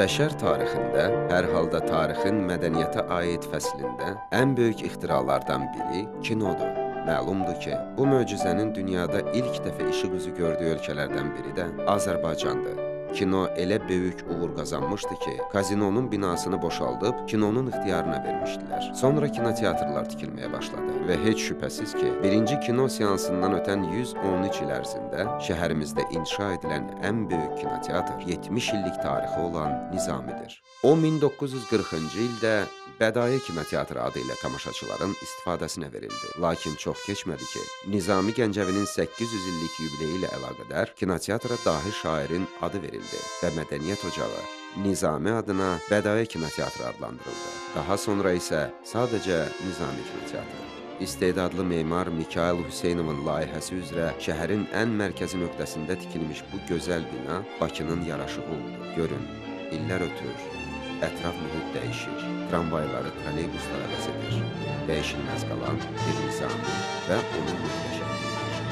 Bəşər tarixində, hər halda tarixin mədəniyyətə aid fəslində ən böyük ixtiralardan biri kinodur. Məlumdur ki, bu möcüzənin dünyada ilk dəfə işıq üzü gördüyü ölkələrdən biri də Azərbaycandır. Kino elə böyük uğur qazanmışdı ki, kazinonun binasını boşaldıb kinonun ixtiyarına vermişdilər. Sonra kinoteatrlar tikilməyə başladı və heç şübhəsiz ki, birinci kino seansından ötən 113 il ərzində şəhərimizdə inşa edilən ən böyük kinoteatr 70 illik tarixi olan Nizamidir. O 1940-cı ildə Bədayə kinoteatrı adı ilə tamaşaçıların istifadəsinə verildi. Lakin çox keçmədi ki, Nizami Gəncəvinin 800 illik yubileyi ilə əlaqədar kinoteatra dahi şairin adı verildi və Mədəniyyət Ocağı Nizami adına Bədayə kinoteatrı adlandırıldı. Daha sonra isə sadəcə Nizami kinoteatrı. İstedadlı memar Mikail Hüseynovun layihəsi üzrə şəhərin ən mərkəzi nöqtəsində tikilmiş bu gözəl bina Bakının yaraşığı oldu. Görün, illər ötür, ətraf mühit dəyişir, tramvayları trolleybuslar əvəz edir, dəyişilməz qalan bir nizami və onun möhtəşəmliyidir.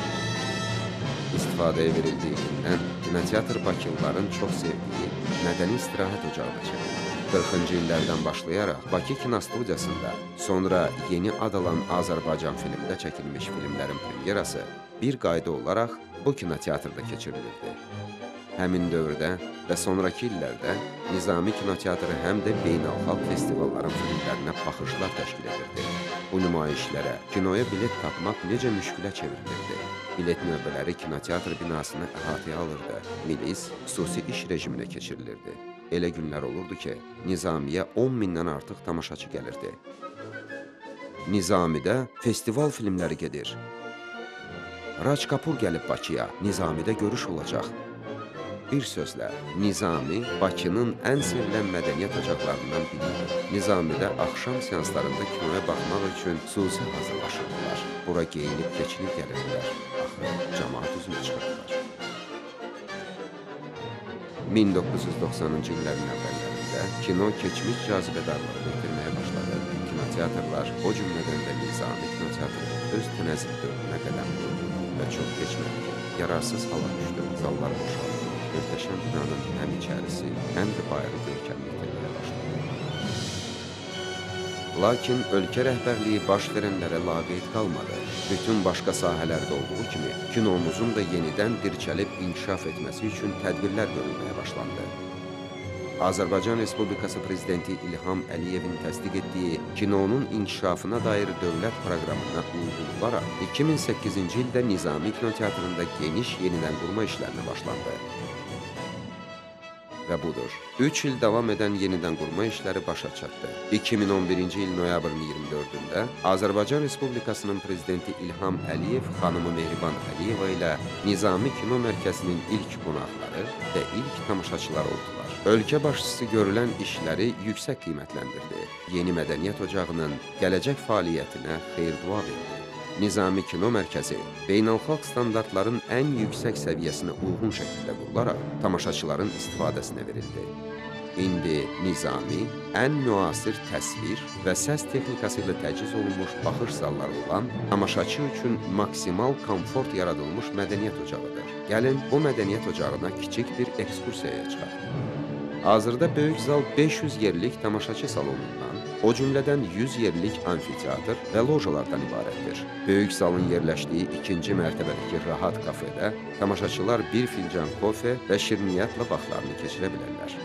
İstifadəyə verildiyindən kinoteatr Bakılıların çox sevdiyi mədəni istirahət ocağına çevrildi. 40-cı illərdən başlayaraq Bakı kinostudiyasında, sonra yeni ad alan Azərbaycan filmdə çəkilmiş filmlərin premyerası bir qayda olaraq bu kinoteatrda keçirilirdi. Həmin dövrdə və sonrakı illərdə Nizami kinoteatrı həm də beynəlxalq festivalların filmlərinə baxışlar təşkil edirdi. Bu nümayişlərə kinoya bilet tapmaq necə müşkülə çevrilirdi. Bilet növbələri kinoteatr binasını əhatəyə alırdı. Milis xüsusi iş rejiminə keçirilirdi. Elə günlər olurdu ki, Nizamiyə 10 mindən artıq tamaşaçı gəlirdi. Nizamidə festival filmləri gedir. Rac Kapur gəlib Bakıya, Nizamidə görüş olacaq. Bir sözlə, Nizami Bakının ən sevilən mədəniyyət ocaqlarından biridir. Nizamidə axşam seanslarında kinoya baxmaq üçün xüsusi hazırlaşırdılar. Bura geyinib keçinib gəlirdilər. Axı, cəmaat üzünə çıxırdılar. 1990-cı illərin əvvəllərində kino keçmiş cazibədarlığını itirməyə başladı. Kinoteatrlar, o cümlədən də Nizami kinoteatrı öz tənəzzül dövrünə qədəm qoydu və çox keçmədi ki, yararsız hala düşdü, zallar boşaldı möhtəşəm binanın həm içərisi, həm də bayırı görkəmli itirməyə başladı. Lakin ölkə rəhbərliyi baş verənlərə laqeyd qalmadı. Bütün başqa sahələrdə olduğu kimi, kinomuzun da yenidən dirçəlib inkişaf etməsi üçün tədbirlər görülməyə başlandı. Azərbaycan Respublikası Prezidenti İlham Əliyevin təsdiq etdiyi kinonun inkişafına dair dövlət proqramına uyğun olaraq 2008-ci ildə Nizami kinoteatrında geniş yenidən qurma işlərinə başlandı və budur. 3 il davam edən yenidən qurma işləri başa çatdı. 2011-ci il noyabrın 24-də Azərbaycan Respublikasının prezidenti İlham Əliyev xanımı Mehriban Əliyeva ilə Nizami Kino Mərkəzinin ilk qonaqları və ilk tamaşaçılar oldular. Ölkə başçısı görülən işləri yüksək qiymətləndirdi. Yeni mədəniyyət ocağının gələcək fəaliyyətinə xeyir-dua verdi. Nizami Kino Mərkəzi beynəlxalq standartların ən yüksək səviyyəsinə uyğun şəkildə qurularaq tamaşaçıların istifadəsinə verildi. İndi Nizami ən müasir təsvir və səs texnikası ilə təchiz olunmuş baxış zalları olan tamaşaçı üçün maksimal komfort yaradılmış mədəniyyət ocağıdır. Gəlin bu mədəniyyət ocağına kiçik bir ekskursiyaya çıxaq. Hazırda böyük zal 500 yerlik tamaşaçı salonundan o cümlədən 100 yerlik amfiteatr və lojalardan ibarətdir. Böyük zalın yerləşdiyi ikinci mərtəbədəki rahat kafedə tamaşaçılar bir fincan kofe və şirniyyatla vaxtlarını keçirə bilərlər.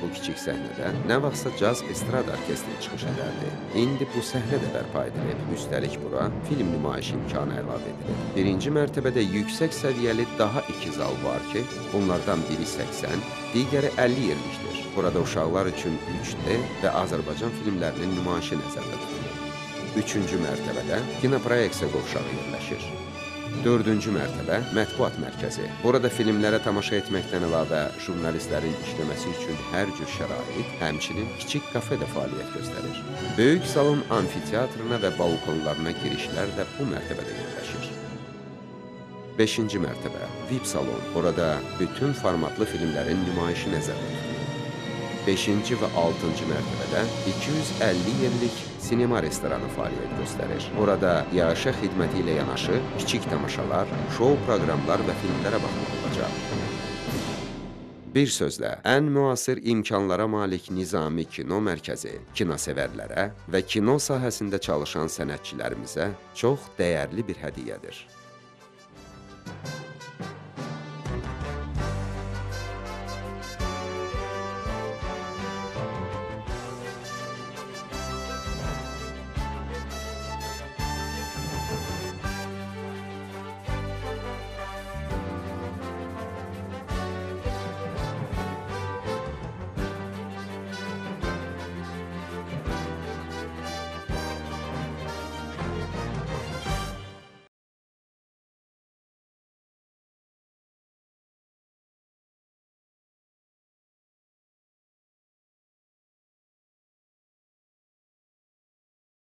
Bu kiçik səhnədə nə vaxtsa caz estrada orkestri çıxış edərdi. İndi bu səhnə də bərpa edilib. Üstəlik bura film nümayiş imkanı əlavə edilib. Birinci mərtəbədə yüksək səviyyəli daha iki zal var ki, bunlardan biri 80, digəri 50 yerlikdir. Burada uşaqlar üçün 3D və Azərbaycan filmlərinin nümayişi nəzərdə tutulur. Üçüncü mərtəbədə kinoproyeksiya qovşağı yerləşir. Dördüncü mərtəbə mətbuat mərkəzi. Burada filmlərə tamaşa etməkdən əlavə jurnalistlərin işləməsi üçün hər cür şərait, həmçinin kiçik kafe də fəaliyyət göstərir. Böyük salon amfiteatrına və balkonlarına girişlər də bu mərtəbədə yerləşir. 5-ci mərtəbə VIP salon. Burada bütün formatlı filmlərin nümayişi nəzərdə tutulur. 5-ci və 6-cı mərtəbədə 250 yerlik sinema restoranı fəaliyyət göstərir. Burada yaşa xidməti ilə yanaşı kiçik tamaşalar, şou proqramlar və filmlərə baxmaq olacaq. Bir sözlə, ən müasir imkanlara malik Nizami Kino Mərkəzi kinosevərlərə və kino sahəsində çalışan sənətçilərimizə çox dəyərli bir hədiyyədir.